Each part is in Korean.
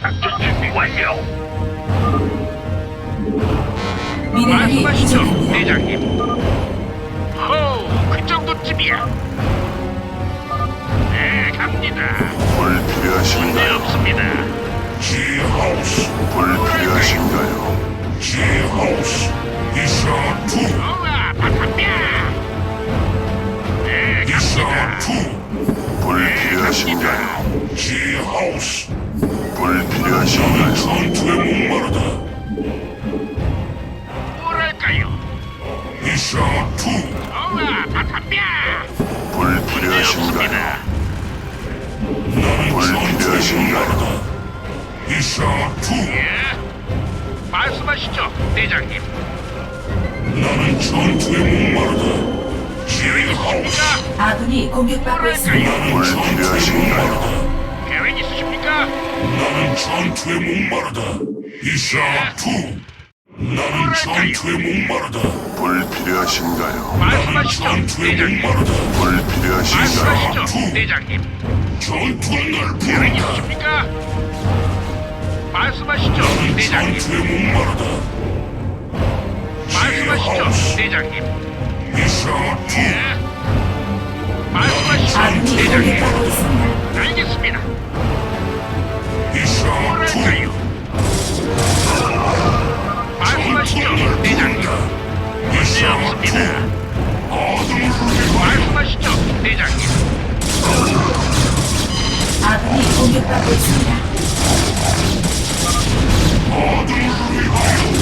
작전 준비 완료. 미네랄이 말씀하시죠, 부족합니다. 대장님. 호우, 그 정도쯤이야. 네, 갑니다. 불 문제 필요하신가요? 없습니다. 지하우스 불 필요하신가요? 지하우스 이샤 투 우와, 바탕뼈. 네, 갑니다. 불 필요하신가요? 지하우스 불 필요하신가요? 전투에 목마르다 뭐랄까요? 이샤 투 우와, 바탕뼈. 불 문제 필요하신가요? 없습니다. 불 필요하신가요? 이샤 투 예? 말씀하시죠, 대장님. 나는 전투에 목마르다 계획? 아군이 공격받고 있습니다. 필요하신가요? 계획 있으십니까? 나는 전투에 목마르다. 이샤 투. 나는 전투에 목마르다. 불 필요하신가요? 말씀하시죠, 전투에 대장님. 목마르다. 불 필요하신가요? 말씀하시죠, 투. 대장님. 전투가 날 계획 부른다. 있으십니까? 말씀하시죠, 나는 대장님. 전투에 목마르다. 말씀하시죠, 대장님. 이샤 투. 예? 말씀하시죠, 아군이 대장님. 공격받고 있습니다. 알겠습니다. 이샤 투. 뭐랄까요? 말씀하시죠, 대장님. 문제 이샤 없습니다. 투. 아들을 위하여. 말씀하시죠, 대장님. 아군이 공격받고 있습니다. 아들을 위하여.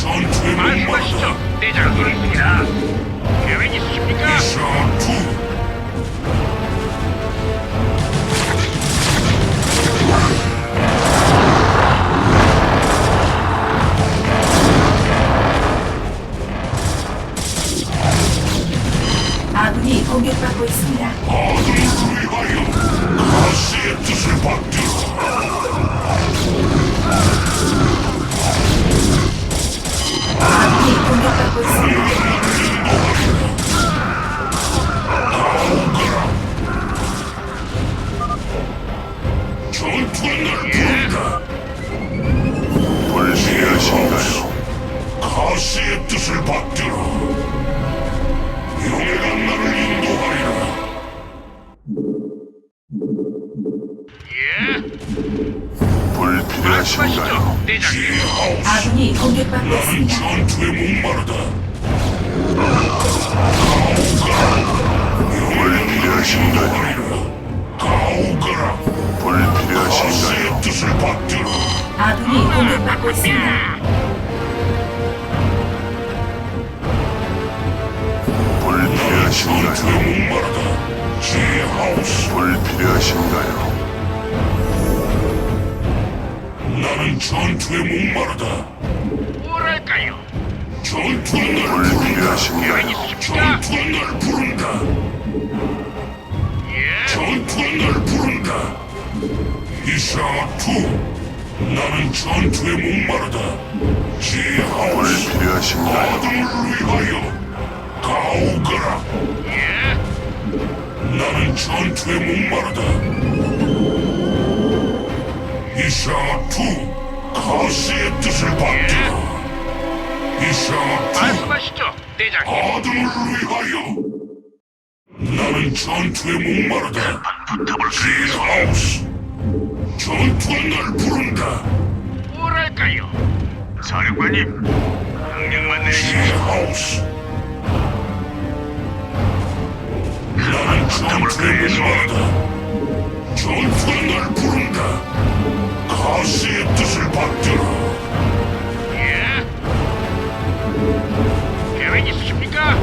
전투에 말씀하시죠, 대장님. 있습니다. 계획 있으십니까? 샤투. 아군이 공격받고 있습니다. 아들을 위하여 가시의 뜻을 받들어. 공격받고 있습니다. 부른다. 불필요하신가요? 가시의 뜻을 받들어. 지하우스. 아군이 공격받고 나는 있습니다. 전투에 목마르다. 불필요하신가요? 가오가라. 불 필요하신가요? 가시의 뜻을 받들어. 아군이 공격받고 있습니다. 불 필요하신가요? 전투에 목마르다. 지하우스. 불 필요하신가요? 나는 전투에 목마르다. 뭐랄까요? 전투가 날 부른다. 전투가 날 부른다. 예? 전투가 날 부른다. 이샤 투. 나는 전투에 목마르다. 지하우스. 불필요하신가요? 아들을 위하여. 가오가라. 예? 나는 전투에 목마르다. 이샤 투. 가시의 뜻을 받들어. 이샤 투. 말씀하시죠, 대장님. 아들을 위하여 나는 전투에 목마르다 지하우스 전투가 날 부른다 뭐랄까요? 사령관님, 명령만 내리십시오. 지하우스 나는 전투에 목마르다 전투가 날 부른다 다시 뜻을 받들어. 예? 계획 있으십니까?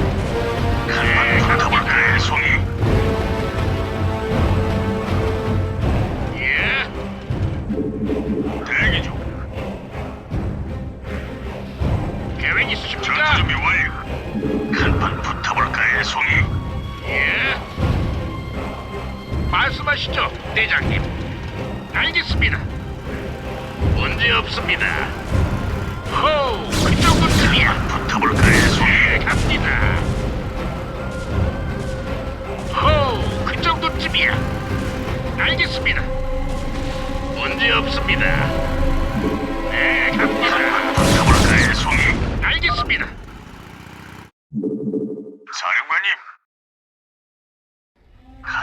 그만 불타버릴 손이 갑니다. 네, 갑니다. 가볼까요, 송이? 알겠습니다. 사령관님.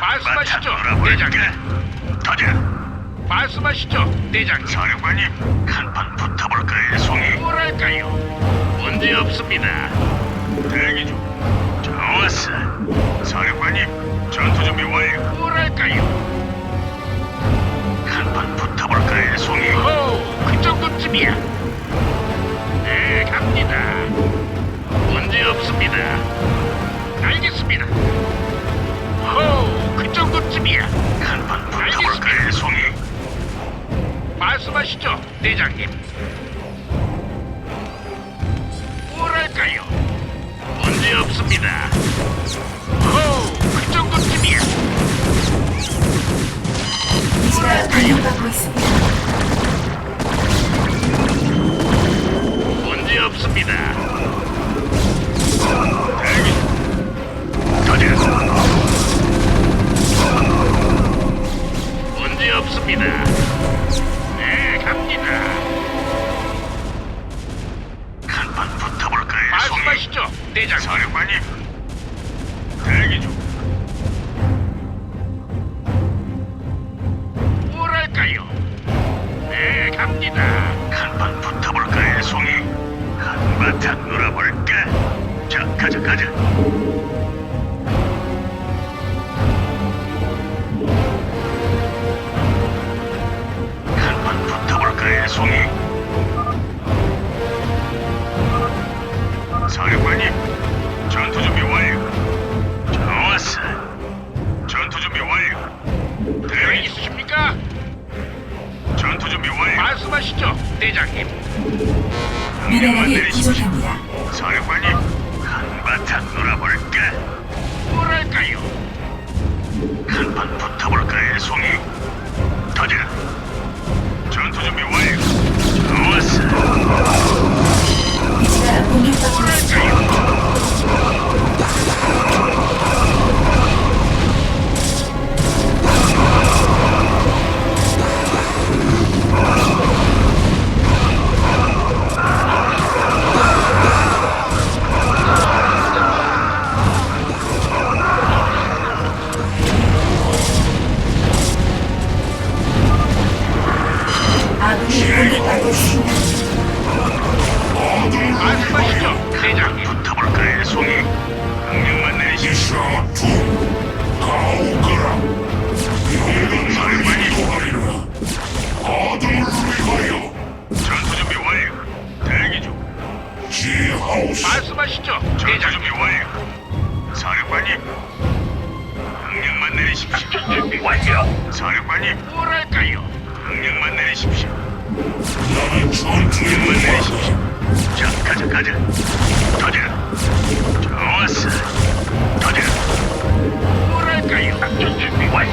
말씀하시죠, 대장님. 터져. 말씀하시죠, 대장. 사령관님, 한판 붙어볼까요, 송이? 뭐랄까요? 문제 없습니다. 대기 중. 좋았어. 사령관님, 전투 준비 완료. 뭐랄까요? 가볼까 송이? 오, 그 정도쯤이야.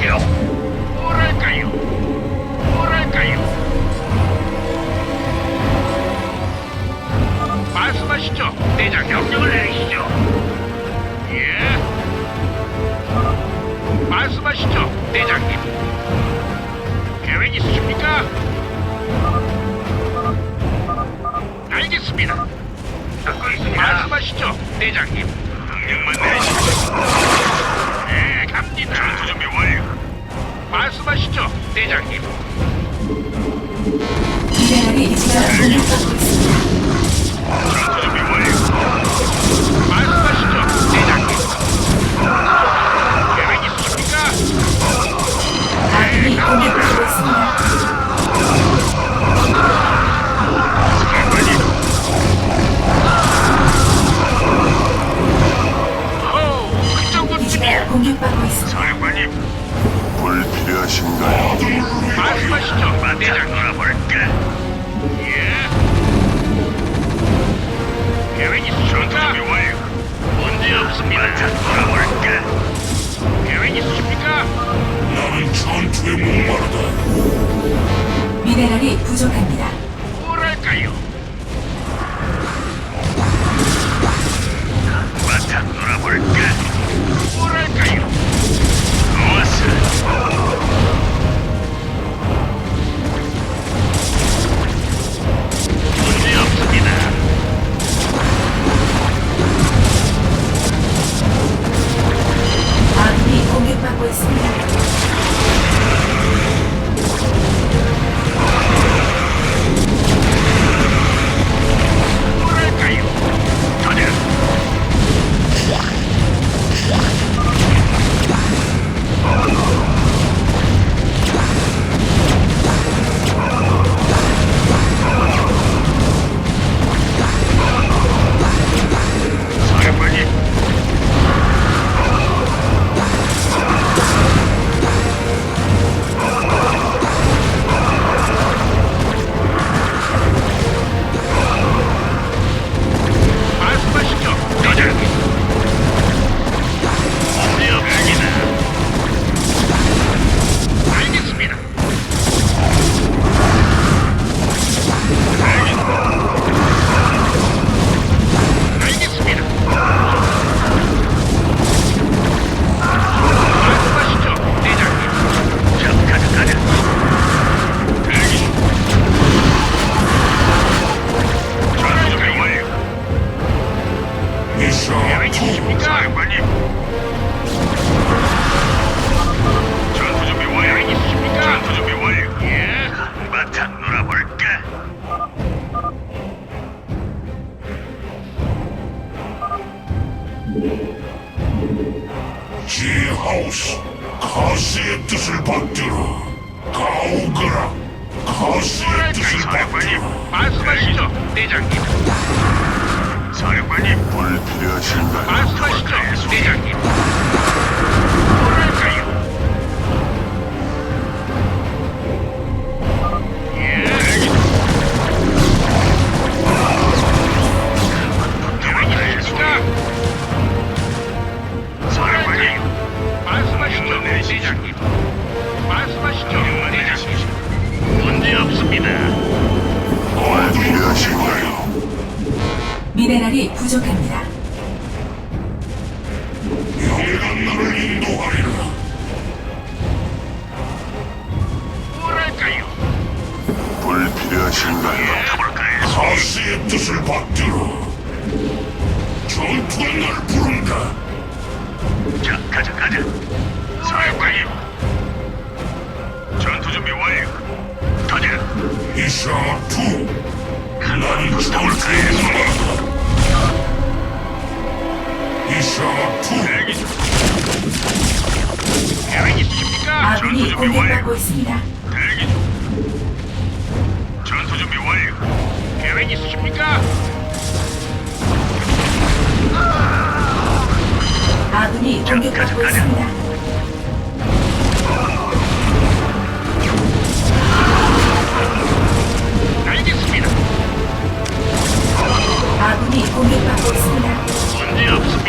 kill. 대장님. 미네랄이 지나가고 계신가요? 말씀하시죠, 마대장 가볼까? 예. 계획 있으십니까? 완료. 문제 없습니다. 돌아볼까? 계획 있으십니까? 나는 전투에 목마르다. 미네랄이 부족합니다. 사령관님, 불필요하신가요? 말씀하시죠, 대장님. 뭐랄까요? 예, 알겠습니다. 있으십니까? 사령관님, 말씀하시죠, 대장님. 말씀하시죠, 대장님. 문제 없습니다. 불필요하신가요? 미네랄이 부족합니다. 내가 너를 인도하리라 뭐랄까요? 불필요하신가요? 가스의 뜻을 받들어 전투가 날 부른다 자, 가자, 가자. 사령관님. 전투 준비 완료. 가자. 이샤2 나는 가볼까요? 전투에 이샤2 대기 중. 계획 있으십니까? 전투 아군이 준비 완료. 공격받고 있습니다. 대기 중. 전투 준비 완료. 계획 있으십니까? 아군이 공격받고 있습니다. 알겠습니다. 아군이 공격받고 있습니다. 문제 없습니다.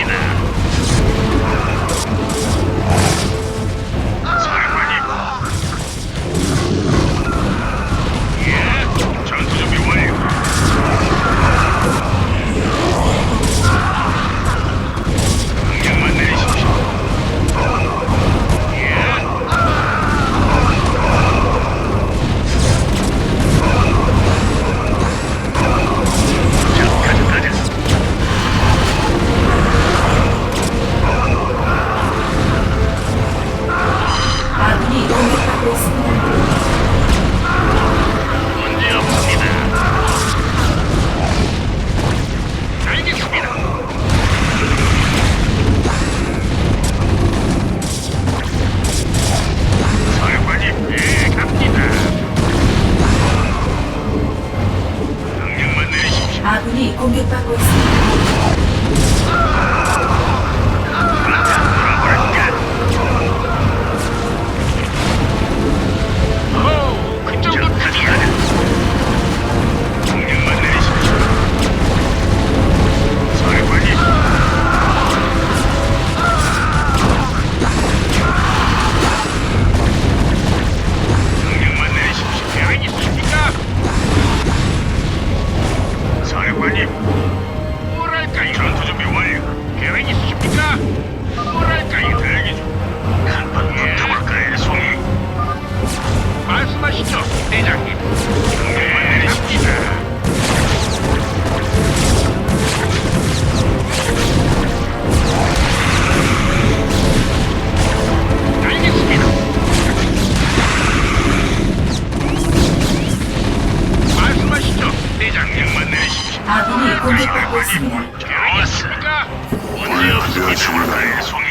공격받고 있습니다. 좋았습니까? 문제 없습니다, 송이.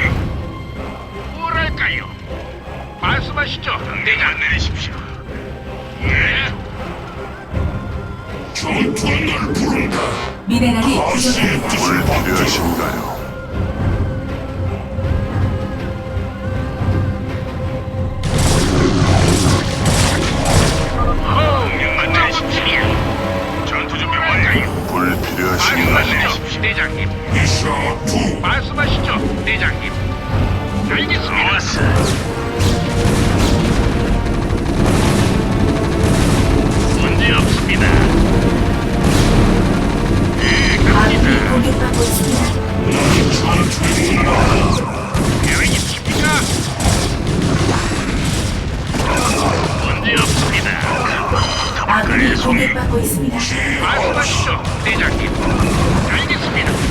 뭐랄까요? 말씀하시죠, 대장 내리십시오. 예, 전투가 날 부른다 미네랄이 부족합니다. 뜻을 받들어 불필요하신가요? 명령만 내리십시오. 말씀하시죠, 대장님. 이샤투 말씀하시죠, 대장님. 알겠습니다. 어, 문제 없습니다. 예, 갑니다. 아군이 받고 있습니다. 음, 전투 중이다. 아군이 공격받고 있습니다. 말씀하시죠, 대장님. 알겠습니다.